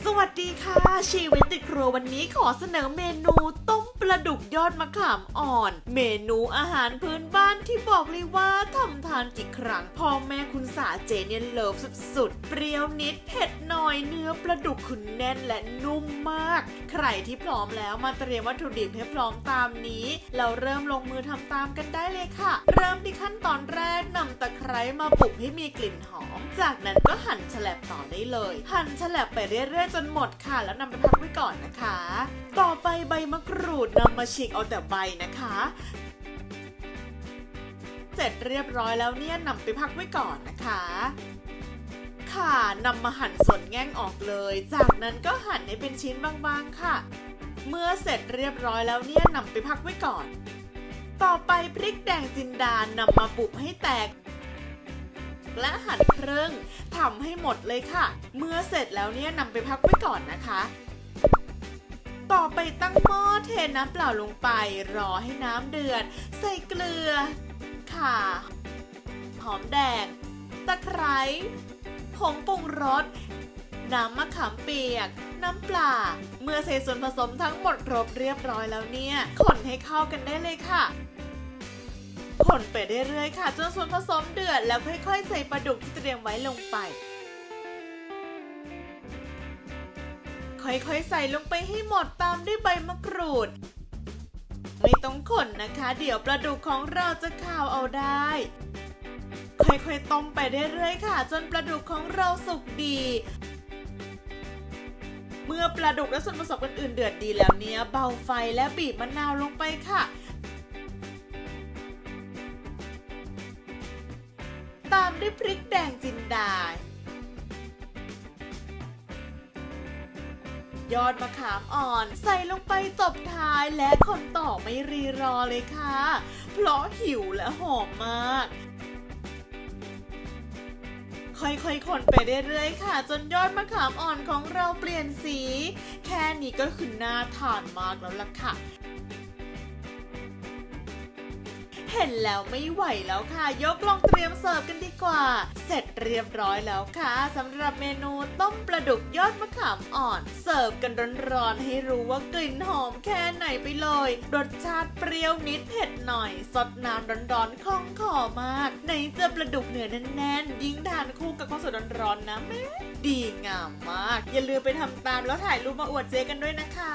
สวัสดีค่ะ ชีวิตติดครัววันนี้ขอเสนอเมนูต้มปลาดุกยอดมะขามอ่อน เมนูอาหารพื้นบ้านที่บอกเลยว่าทำทานกี่ครั้งพ่อแม่คุณสาเจเนี่ยเลิฟสุดๆ เปรี้ยวนิดเผ็ดหน่อยเนื้อปลาดุกคุณแน่นและนุ่มมาก ใครที่พร้อมแล้วมาเตรียมวัตถุดิบให้พร้อมตามนี้ เราเริ่มลงมือทำตามกันได้เลยค่ะ เริ่มที่ขั้นตอนแรกนำตะไคร้มาปลุกให้มีกลิ่นหอม จากนั้นก็หั่นฉลบต่อได้เลย หั่นฉลบไปเรื่อยๆจนหมดค่ะ แล้วนำไปพักไว้ก่อนนะคะ ต่อไปใบมะกรูดนำมาฉีกเอาแต่ใบนะคะ เสร็จเรียบร้อยแล้วเนี่ยนำไปพักไว้ก่อนนะคะ ค่ะนำมาหั่นส่วนแง่งออกเลย จากนั้นก็หั่นให้เป็นชิ้นบางๆค่ะ เมื่อเสร็จเรียบร้อยแล้วเนี่ยนำไปพักไว้ก่อน ต่อไปพริกแดงจินดานำมาบุบให้แตกและหั่นครึ่ง ทำให้หมดเลยค่ะ เมื่อเสร็จแล้วเนี่ยนำไปพักไว้ก่อนนะคะ ต่อไปตั้งหม้อเทน้ำเปล่าลงไป รอให้น้ำเดือด ใส่เกลือข่าหอมแดง ตะไคร้ผงปรุงรสน้ำมะขามเปียก น้ำปลา เมื่อใส่ส่วนผสมทั้งหมดครบเรียบร้อยแล้วเนี่ย คนให้เข้ากันได้เลยค่ะ คนไปเรื่อยๆค่ะ จนส่วนผสมเดือดแล้วค่อยๆ ใส่ปลาดุกที่เตรียมไว้ลงไป ค่อยๆ ใส่ลงไปให้หมดตามด้วยใบมะกรูด ไม่ต้องคนนะคะ เดี๋ยวปลาดุกของเราจะคาวเอาได้ ค่อยๆ ต้มไปเรื่อยๆค่ะ จนปลาดุกของเราสุกดีเมื่อปลาดุกและส่วนผสมอื่นๆเดือดดีแล้วเนี่ยเบาไฟและบีบมะนาวลงไปค่ะามด้วยพริกแดงจินดายอดมะขามอ่อนใส่ลงไปตบท้ายและคนต่อไม่รีรอเลยค่ะ เพราะหิวและหอมมาก ค่อยๆ คนไปเรื่อยๆ ค่ะ จนยอดมะขามอ่อนของเราเปลี่ยนสี แค่นี้ก็คือน่าทานมากแล้วล่ะค่ะ เห็นแล้วไม่ไหวแล้วค่ะ ยกลงเตรียมเสิร์ฟกันดีกว่า เสร็จเรียบร้อยแล้วค่ะสำหรับเมนูต้มปลาดุกยอดมะขามอ่อน เสิร์ฟกันร้อนๆให้รู้ว่ากลิ่นหอมแค่ไหนไปเลย รสชาติเปรี้ยวนิดเผ็ดหน่อยสดน้ำร้อนๆคล่องคอมากไหนเจอปลาดุกเนื้อแน่นๆยิ่งทานคู่กับข้าวสวยร้อนๆนะแม่ดีงามมาก อย่าลืมไปทำตามแล้วถ่ายรูปมาอวดเจ๊กันด้วยนะคะ